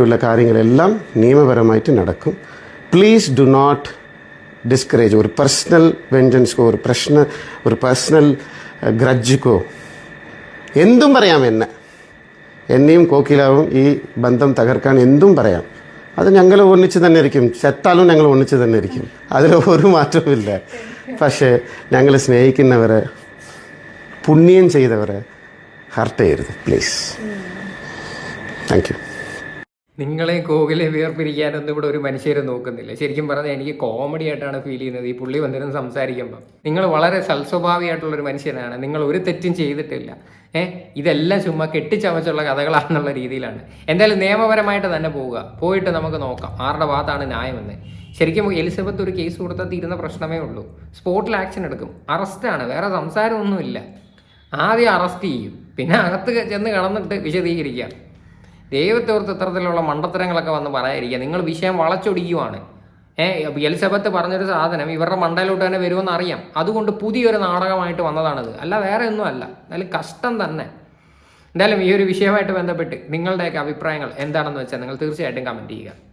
ഉള്ള കാര്യങ്ങളെല്ലാം നിയമപരമായിട്ട് നടക്കും. പ്ലീസ് ഡു നോട്ട് ഡിസ്കറേജ് ഒരു പേഴ്സണൽ വെഞ്ചൻസ്ക്കോ ഒരു പ്രശ്ന ഒരു പേഴ്സണൽ ഗ്രഡ്ജിക്കോ എന്തും പറയാം എന്നെ. എന്നെയും കോക്കിലാവും ഈ ബന്ധം തകർക്കാൻ എന്തും പറയാം. അത് ഞങ്ങൾ ഒന്നിച്ച് തന്നെ ഇരിക്കും. ചെത്താലും ഞങ്ങൾ ഒന്നിച്ച് തന്നെ ഇരിക്കും. അതിൽ ഒരു മാറ്റവുമില്ല. പക്ഷേ ഞങ്ങൾ സ്നേഹിക്കുന്നവരെ പുണ്യം ചെയ്തവരെ ഹർട്ട് ചെയ്യരുത്. പ്ലീസ് താങ്ക് യു നിങ്ങളെ കോഹ്ലിയെ വേർപിരിക്കാനൊന്നും ഇവിടെ ഒരു മനുഷ്യരും നോക്കുന്നില്ല. ശരിക്കും പറഞ്ഞാൽ എനിക്ക് കോമഡി ആയിട്ടാണ് ഫീൽ ചെയ്യുന്നത്. ഈ പുള്ളി വന്നിരുന്ന് സംസാരിക്കുമ്പോൾ നിങ്ങൾ വളരെ സൽസ്വഭാവിയായിട്ടുള്ള ഒരു മനുഷ്യനാണ്. നിങ്ങൾ ഒരു തെറ്റും ചെയ്തിട്ടില്ല. ഏ? ഇതെല്ലാം ചുമ്മാ കെട്ടിച്ചമച്ചുള്ള കഥകളാണെന്നുള്ള രീതിയിലാണ്. എന്തായാലും നിയമപരമായിട്ട് തന്നെ പോവുക. പോയിട്ട് നമുക്ക് നോക്കാം. ആരുടെ ഭാഗത്താണ് ന്യായമെന്ന്. ശരിക്കും എലിസബത്ത് ഒരു കേസ് കൊടുത്താൽ തീരുന്ന പ്രശ്നമേ ഉള്ളൂ. സ്പോട്ടിൽ ആക്ഷൻ എടുക്കും. അറസ്റ്റാണ് വേറെ സംസാരമൊന്നുമില്ല. ആദ്യം അറസ്റ്റ് ചെയ്യും. പിന്നെ അകത്ത് ചെന്ന് കളന്നിട്ട് വിശദീകരിക്കാം. ദൈവത്തോർത്ത് ഇത്തരത്തിലുള്ള മണ്ടത്തരങ്ങളൊക്കെ വന്ന് പറയാതിരിക്കുക. നിങ്ങൾ വിഷയം വളച്ചൊടിക്കുവാണ്. ഏഹ് എലിസബത്ത് പറഞ്ഞൊരു സാധനം ഇവരുടെ മണ്ടയിലോട്ട് തന്നെ വരുമെന്ന് അറിയാം. അതുകൊണ്ട് പുതിയൊരു നാടകമായിട്ട് വന്നതാണിത്. അല്ല വേറെ ഒന്നും അല്ല. എന്നാലും കഷ്ടം തന്നെ. എന്തായാലും ഈ ഒരു വിഷയമായിട്ട് ബന്ധപ്പെട്ട് നിങ്ങളുടെയൊക്കെ അഭിപ്രായങ്ങൾ എന്താണെന്ന് വെച്ചാൽ നിങ്ങൾ തീർച്ചയായിട്ടും കമന്റ് ചെയ്യുക.